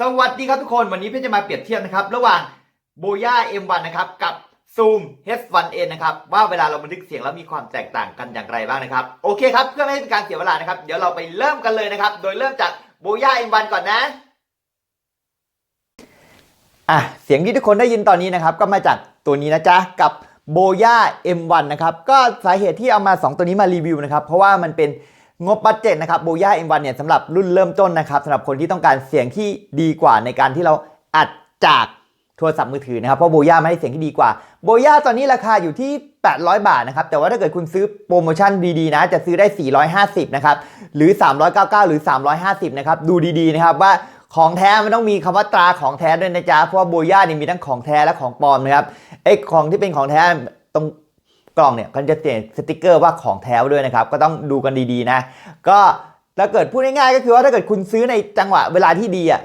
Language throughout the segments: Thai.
สวัสดีครับทุกคนวันนี้เพื่อจะมาเปรียบเทียบนะครับ ระหว่างโบย่า M1 นะครับ กับ Zoom H1n นะครับว่าเวลาเราบันทึกเสียงแล้วมีความแตกต่างกันอย่างไรบ้างนะครับ โอเคครับเพื่อไม่ให้เป็นการเสียเวลานะครับ เดี๋ยวเราไปเริ่มกันเลยนะครับ โดยเริ่มจากโบย่า M1 ก่อนนะอะเสียงที่ทุกคนได้ยินตอนนี้นะครับ ก็มาจากตัวนี้นะจ๊ะกับโบย่า M1 นะครับก็สาเหตุที่เอามา 2 ตัวนี้มารีวิวนะครับเพราะว่ามันเป็น งบบัตเจ็ตนะครับโบย่า M1 เนี่ยสำหรับรุ่นเริ่มต้นนะครับสำหรับคนที่ต้องการเสียงที่ดีกว่าในการที่เราอัดจากโทรศัพท์มือถือนะครับเพราะโบย่าไม่ให้เสียงที่ดีกว่าโบย่าตอนนี้ราคาอยู่ที่ 800 บาทนะครับแต่ว่าถ้าเกิดคุณซื้อโปรโมชั่นดีๆนะจะซื้อได้ 450นะครับหรือ 399 หรือ 350นะครับดูดีๆนะครับว่าของแท้มันต้องมีคำว่าตราของแท้ด้วยนะจ๊ะเพราะว่าโบย่านี่มีทั้งของแท้และของปลอมนะครับไอ้ของที่เป็นของแท้ตรง กล่องเนี่ยมันจะติดสติกเกอร์ว่าของแท้ด้วยนะครับ ก็ต้องดูกันดีๆนะ ก็ถ้าเกิดพูดง่ายๆก็คือว่าถ้าเกิดคุณซื้อในจังหวะเวลาที่ดีอะ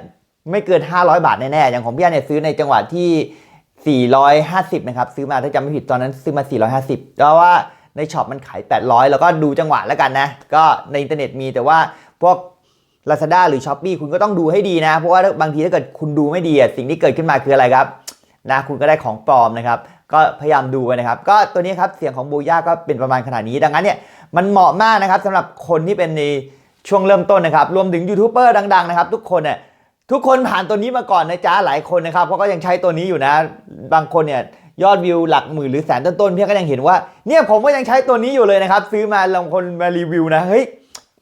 ไม่เกิน 500 บาทแน่ๆอย่างของพี่อันเนี่ยซื้อในจังหวะที่ 450 นะครับ ซื้อมาถ้าจำไม่ผิดตอนนั้นซื้อมา 450 เพราะว่าในช็อปมันขาย 800 แล้วก็ดูจังหวะแล้วกันนะ ก็ในอินเทอร์เน็ตมีแต่ว่าพวก Lazada หรือ s h อ p e e คุณก็ต้องดูให้ดีนะ เพราะว่าบางทีถ้าเกิดคุณดูไม่ดีอะสิ่งที่เกิดขึ้นมาคืออะไรครับ นะคุณก็ได้ของปลอมนะครับ ก็พยายามดูไว้นะครับ ก็ตัวนี้ครับเสียงของบูย่าก็เป็นประมาณขนาดนี้ ดังนั้นเนี่ยมันเหมาะมากนะครับสำหรับคนที่เป็นในช่วงเริ่มต้นนะครับ รวมถึงยูทูบเบอร์ดังๆนะครับทุกคนเนี่ยทุกคนผ่านตัวนี้มาก่อนนะจ๊ะหลายคนนะครับเพราก็ยังใช้ตัวนี้อยู่นะ บางคนเนี่ยยอดวิวหลักหมื่นหรือแสนต้นๆเพี่ก็ยังเห็นว่าเนี่ยผมก็ยังใช้ตัวนี้อยู่เลยนะครับ ซื้อมาลองคนมารีวิวนะเฮ้ย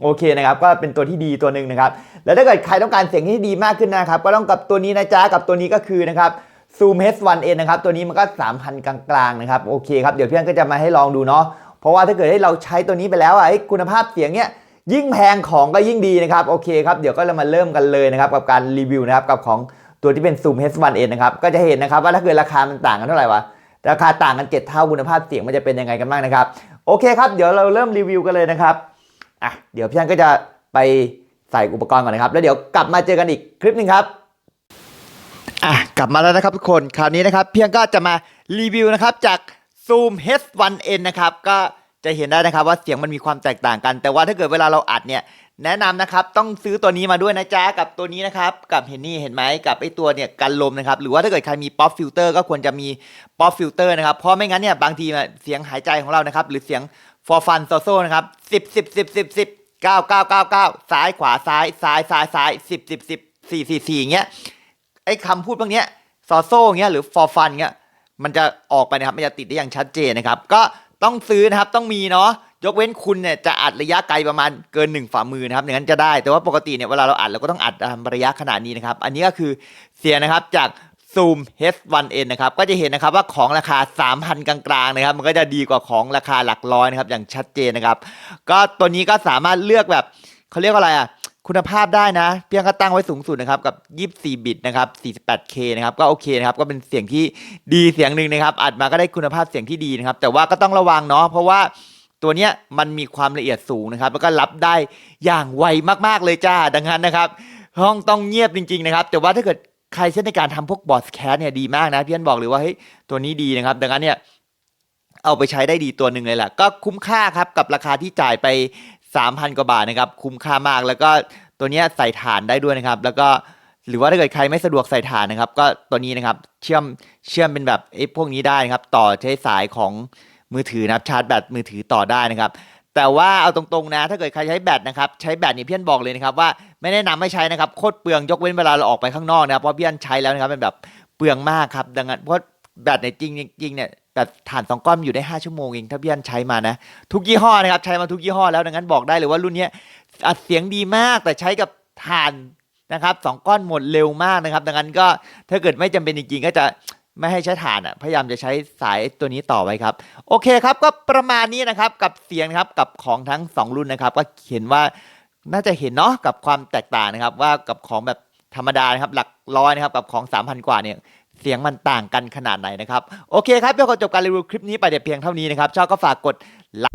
โอเคนะครับก็เป็นตัวที่ดีตัวหนึ่งนะครับ แล้วถ้าเกิดใครต้องการเสียงที่ดีมากขึ้นนะครับ ก็ต้องกับตัวนี้นะจ๊ะกับตัวนี้ก็คือนะครับ Zoom H1n นะครับ ตัวนี้มันก็ 3,000 กลางๆ นะครับ โอเคครับ เดี๋ยวเพี่อนก็จะมาให้ลองดูเนาะ เพราะว่าถ้าเกิดให้เราใช้ตัวนี้ไปแล้วอะคุณภาพเสียงเนี้ยยิ่งแพงของก็ยิ่งดีนะครับ โอเคครับ เดี๋ยวก็เรามาเริ่มกันเลยนะครับ กับการรีวิวนะครับ กับของตัวที่เป็น Zoom H1n นะครับ ก็จะเห็นนะครับว่าถ้าเกิดราคามันต่างกันเท่าไหร่วะ ราคาต่างกัน7เท่าคุณภาพเสียงมันจะเป็นยังไงกันบ้างนะครับ โอเคครับ เดี๋ยวเราเริ่มรีวิวกันเลยนะครับอะเดี๋ยวพี่อันก็จะไปใส่อุปกรณ์ก่อนนะครับ แล้วเดี๋ยวกลับมาเจอกันอีกคลิปหนึ่งครับ อะกลับมาแล้วนะครับทุกคนคราวนี้นะครับเพียงก็จะมารีวิวนะครับจาก Zoom H1n นะครับก็จะเห็นได้นะครับว่าเสียงมันมีความแตกต่างกัน แต่ว่าถ้าเกิดเวลาเราอัดเนี่ยแนะนำนะครับต้องซื้อตัวนี้มาด้วยนะจ๊ะกับตัวนี้นะครับกับเห็นนี่เห็นไหมกับไอตัวเนี่ยกันลมนะครับหรือว่าถ้าเกิดใครมีป๊อปฟิลเตอร์ก็ควรจะมีป๊อปฟิลเตอร์นะครับเพราะไม่งั้นเนี่ยบางทีเนี่ยเสียงหายใจของเรานะครับหรือเสียง for fun so so นะครับสิบสิบสิบสิบสิบเก้าเก้าเก้าเก้าซ้ายขวาซ้ายซ้ายซ้ายซ้ายสิบสิบสิบสี่สี่สี่อย่างเงี้ย ไอ้คำพูดพวกเนี้ยซอโซ่เงี้ยหรือ for fun เงี้ยมันจะออกไปนะครับ มันจะติดได้อย่างชัดเจนนะครับ ก็ต้องซื้อนะครับต้องมีเนาะยกเว้นคุณเนี่ยจะอัดระยะไกลประมาณเกิน 1 ฝ่ามือนะครับอย่างนั้นจะได้ แต่ว่าปกติเนี่ยเวลาเราอัดเราก็ต้องอัดตามระยะขนาดนี้นะครับ อันนี้ก็คือเสียนะครับจาก Zoom H1n นะครับ ก็จะเห็นนะครับว่าของราคา 3,000 กลางๆนะครับ มันก็จะดีกว่าของราคาหลักร้อยนะครับ อย่างชัดเจนนะครับ ก็ตัวนี้ก็สามารถเลือกแบบเขาเรียกว่าอะไรอะ คุณภาพได้นะเพียงก็ตั้งไว้สูงสุดนะครับกับ 24 บิตนะครับ 48K นะครับก็โอเคนะครับก็เป็นเสียงที่ดีเสียงหนึ่งนะครับอัดมาก็ได้คุณภาพเสียงที่ดีนะครับ แต่ว่าก็ต้องระวังเนาะเพราะว่าตัวเนี้ยมันมีความละเอียดสูงนะครับ แล้วก็รับได้อย่างไวมากๆเลยจ้าดังนั้นนะครับ ห้องต้องเงียบจริง ๆ นะครับ แต่ว่าถ้าเกิดใครใช้ในการทำพวกบอสแคสเนี่ยดีมากนะพี่อันบอกเลยว่าเฮ้ยตัวนี้ดีนะครับ ดังนั้นเนี่ยเอาไปใช้ได้ดีตัวหนึ่งเลยแหละก็คุ้มค่าครับกับราคาที่จ่ายไป 3,000 กว่าบาทนะครับ คุ้มค่ามาก แล้วก็ตัวนี้ใส่ฐานได้ด้วยนะครับ แล้วก็หรือว่าถ้าเกิดใครไม่สะดวกใส่ฐานนะครับ ก็ตัวนี้นะครับเชื่อมเชื่อมเป็นแบบไอ้พวกนี้ได้นะครับ ต่อใช้สายของมือถือนะครับชาร์จแบตมือถือต่อได้นะครับ แต่ว่าเอาตรงๆนะ ถ้าเกิดใครใช้แบตนะครับใช้แบตนี่เพี่อนบอกเลยนะครับว่าไม่แนะนำให้ใช้นะครับโคตรเปลืองยกเว้นเวลาเราออกไปข้างนอกนะครับเพราะเพี่อนใช้แล้วนะครับเป็นแบบเปลืองมากครับดังนั้นเพราะ แบตเนี่ยจริงจริงเนี่ยแบตฐานสองก้อนอยู่ได้ 5 ชั่วโมงเองถ้าพี่อันใช้มานะ ทุกยี่ห้อนะครับ ใช้มาทุกยี่ห้อแล้วดังนั้นบอกได้เลยว่ารุ่นนี้อัดเสียงดีมากแต่ใช้กับฐานนะครับสองก้อนหมดเร็วมากนะครับ ดังนั้นก็ถ้าเกิดไม่จำเป็นจริงๆก็จะไม่ให้ใช้ฐานอะพยายามจะใช้สายตัวนี้ต่อไว้ครับ โอเคครับก็ประมาณนี้นะครับกับเสียงครับกับของทั้ง 2 รุ่นนะครับ ก็เห็นว่าน่าจะเห็นเนาะกับความแตกต่างนะครับ ว่ากับของแบบธรรมดานะครับหลักร้อยนะครับกับของ 3,000 กว่าเนี่ย เสียงมันต่างกันขนาดไหนนะครับ โอเคครับเพื่อขอจบการรีวิวคลิปนี้ไปเดี๋ยวเพียงเท่านี้นะครับชอบก็ฝากกดไลค์